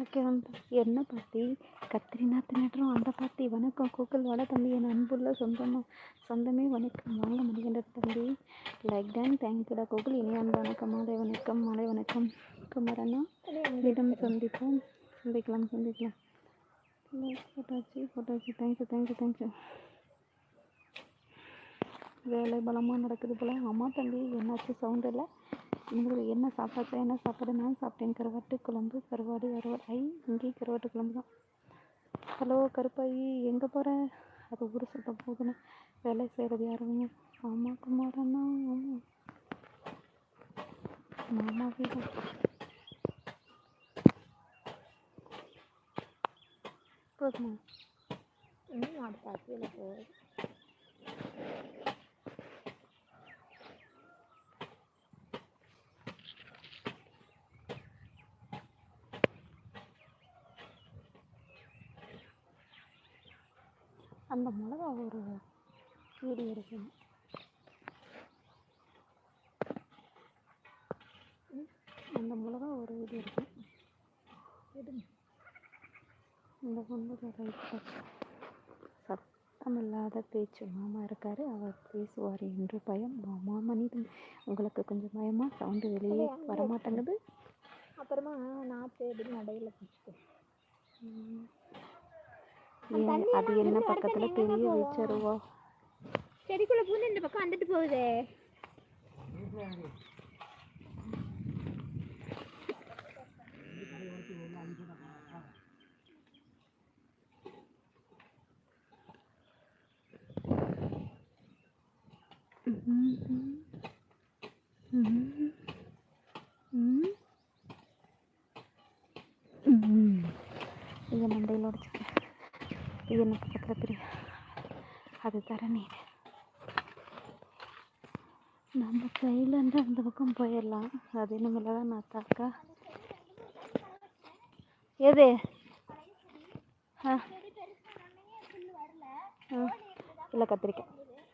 Okay வந்து என்ன பாட்டி கத்திரிநாத் நாற்று அந்த பாட்டி வணக்கம். கூகுள் வட தம்பி என் அன்புள்ள சொந்தமாக சொந்தமே வணக்கம். வாங்க முடிகின்ற தம்பி. லைக் டன் தேங்க்யூடா கூகுள் இனி அன்பு வணக்கம். மாலை வணக்கம். மாலை வணக்கம். குமரனா இடம் சந்திப்போம். சந்திக்கலாம் சந்திக்கலாம். ஃபோட்டோச்சு ஃபோட்டோச்சு thank you thank you thank you வேலை பலமாக நடக்குது போல். அம்மா தம்பி என்னாச்சு? சவுண்ட் இல்லை. இவங்களுக்கு என்ன சாப்பாடு என்ன சாப்பாடு நான் சாப்பிட்டேன். கருவாட்டு குழம்பு கருவாடு கருவாடு. ஐ இங்கேயும் கருவாட்டு குழம்பு தான். ஹலோ கருப்பாயி எங்கே போகிற அது ஊர் சுத்த போகுதுன்னு வேலை செய்கிறது யாருங்க? ஆமாம் குமாரண்ணா. ஆமாம் மாமா வீடு. போதுமா? இன்னும் மாடு பசியில் அந்த மிளகா ஒரு வீடியோ எடுக்கணும் ம், அந்த மிளகா ஒரு எடுக்கணும் எடுங்க. இந்த பொண்ணு ரைட்டு சத்தம் இல்லாத பேச்சு மாமா இருக்காரு. அவர் பேசுவார் என்று பயம். மாமா மனிதன். உங்களுக்கு கொஞ்சம் பயமா? சவுண்டு வெளியே வரமாட்டேங்குது. அப்புறமா நாற்று எடுத்து நடையில் பிடிச்சிக்கோ ம். ஏன் அது என்ன பக்கத்துல பெரிய வச்சருவா? செடிக்குள்ளே பூந்து இந்த பக்கம் வந்துட்டு போகுதே. இது மண்டையில் உடச்சிக்க இது என்ன பக்கத்தில் பெரிய அது தர நீர் நம்ம கையிலேருந்து அந்த பக்கம் போயிடலாம் அது இனிமேல் தான் நான் தாக்கா எது? ஆ. ஆ. இல்லை கத்திரிக்காய்.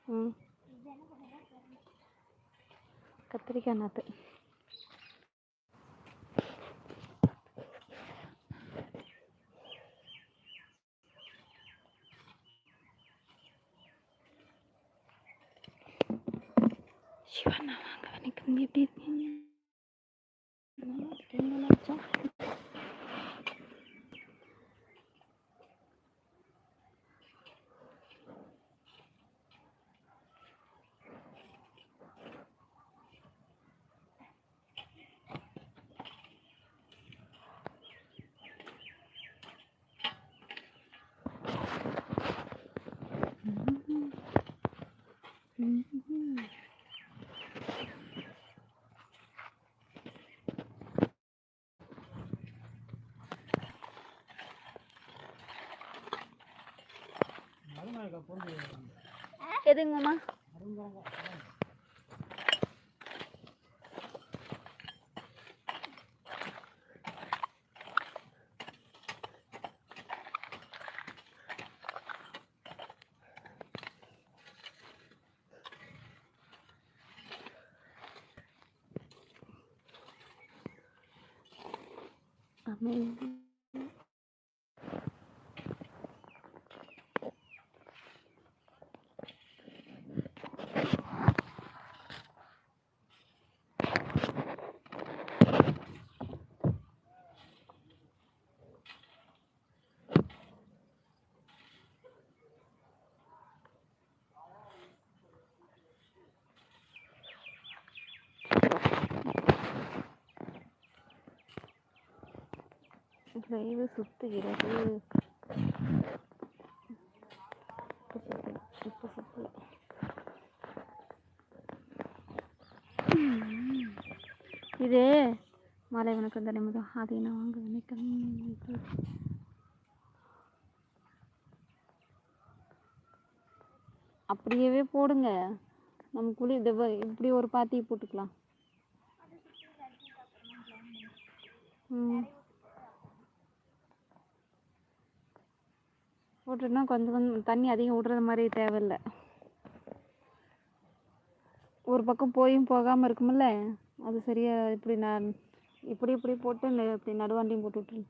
ம். கத்திரிக்காய் நாற்று சிவண்ணா வாங்க வணக்கம் எப்படி இருக்கீங்க நல்லா இருக்கீங்களா அச்சா? ம். ம். எதுங்கம்மா? அமைதி லைவு சுத்துகிறது. இப்போ சுத்தல இப்போ சுத்தல இது மலை வணக்கம் அதை நான் வாங்க வணக்கம் அப்படியே போடுங்க நமக்குள்ளே இதை இப்படி ஒரு பாத்தி போட்டுக்கலாம். ம். போட்டுட்டோம்னா கொஞ்சம் கொஞ்சம் தண்ணி அதிகம் விட்றது மாதிரி தேவையில்ல. ஒரு பக்கம் போயும் போகாமல் இருக்குமில்ல அது சரியாக இப்படி நான் இப்படி இப்படி போட்டு இப்படி நடுவாண்டியும் போட்டு விட்டுரு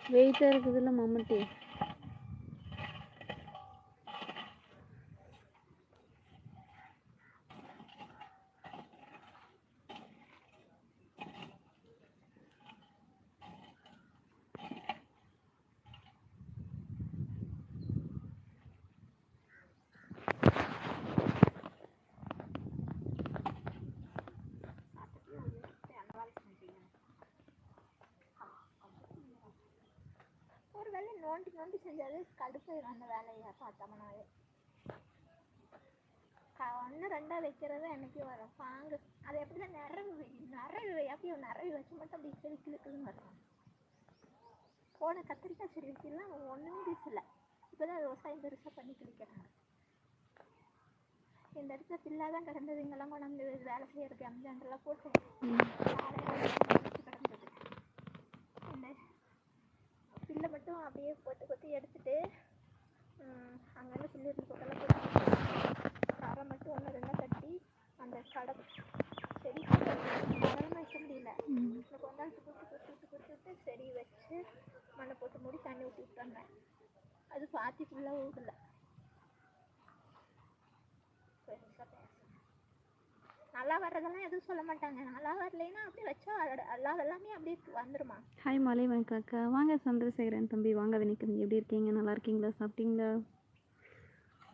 வெயிட்டாக இருக்குதுல்ல மம்முட்டி ஒரு வேலை நோண்டி நோண்டி செஞ்சாலே கடுப்பாயிரும் அந்த வேலையை பார்த்தோம்னாவே. ஒன்று ரெண்டாக வைக்கிறது எனக்கு வரும்? பாங்கு. அது எப்படி தான் நிறவு வை நிறவு வை அப்படியே நிறவு வச்சு மட்டும் அப்படி கிளி கிளுக்குன்னு வரும். போன கத்திரிக்காய் சரி வைக்கலாம் ஒன்றுமே பேசல இப்போ தான் விவசாயம் பெருசாக பண்ணி கிளிக்கிறாங்க. இந்த இடத்துல பில்லாதான் கிடந்தது. கொண்டாந்து வேலை செய்யறதுக்கு அம்ஜாண்டெல்லாம் போட்டு கிடந்தது இந்த பில்லை மட்டும் அப்படியே கொத்தி கொத்தி எடுத்துட்டு அங்கங்கே பில்லு இருந்து போட்டெல்லாம் போட்டு கரை மட்டும் ஒன்று ரெண்டாக கட்டி அந்த கடை செடி மரமாக வைக்க முடியல. கொண்டாந்து குத்தி விட்டு குத்தி விட்டு செடி வச்சு மண்ணை போட்டு மூடி தண்ணி ஊற்றி விட்டாங்க அது பாத்தி ஃபுல்லாக ஊடல பெருசாக பேச நல்லா வர்றதெல்லாம் எதுவும் சொல்ல மாட்டாங்க. நல்லா வரலைன்னா அப்படியே வச்சா எல்லா எல்லாமே அப்படியே வந்துருமா? ஹாய் மாலை வணக்கம் அக்கா. வாங்க சந்திரசேகரன் தம்பி வாங்க வினிக்கம் எப்படி இருக்கீங்க? நல்லா இருக்கீங்களா? சாப்பிட்டீங்களா?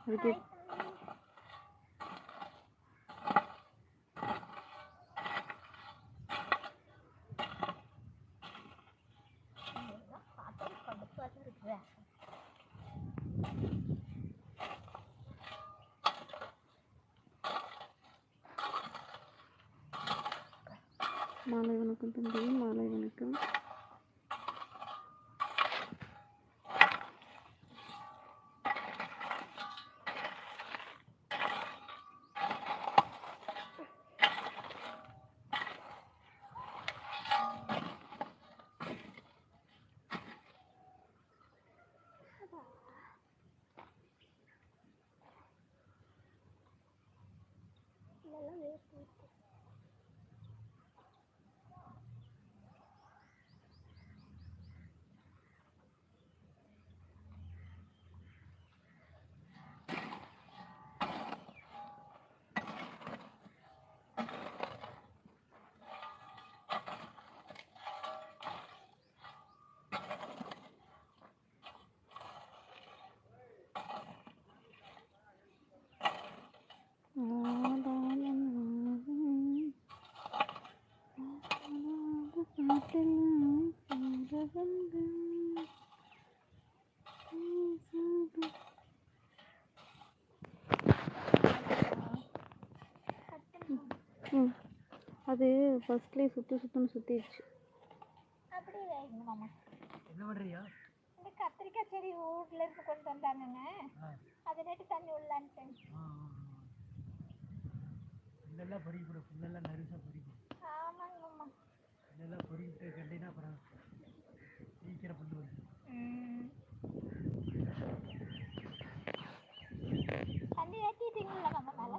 அதுக்கு மாலை வணக்கம் தம்பி மாலை வணக்கம் இதெல்லாம் வேஸ்ட் ம் அது ஃபர்ஸ்ட்லேயே சுற்றி சுத்தம் சுற்றிடுச்சு அப்படியே வைங்க மாமா என்ன பண்ணுறியா இந்த கத்திரிக்காய் செடி ஊர்ல இருந்து கொண்டு வந்தாங்கங்க. அது நேட்டு தண்ணி உள்ளான்ட்டு. இதெல்லாம் பொறிக்கிடும் இதெல்லாம் நறுசாக பொறிக்கும் இதெல்லாம் பொறிக்கிட்டு கண்டினா அப்புறம் சீக்கிரம் பண்ணு வந்து தண்ணி ஏற்றிட்டீங்களா நம்ம மேலே?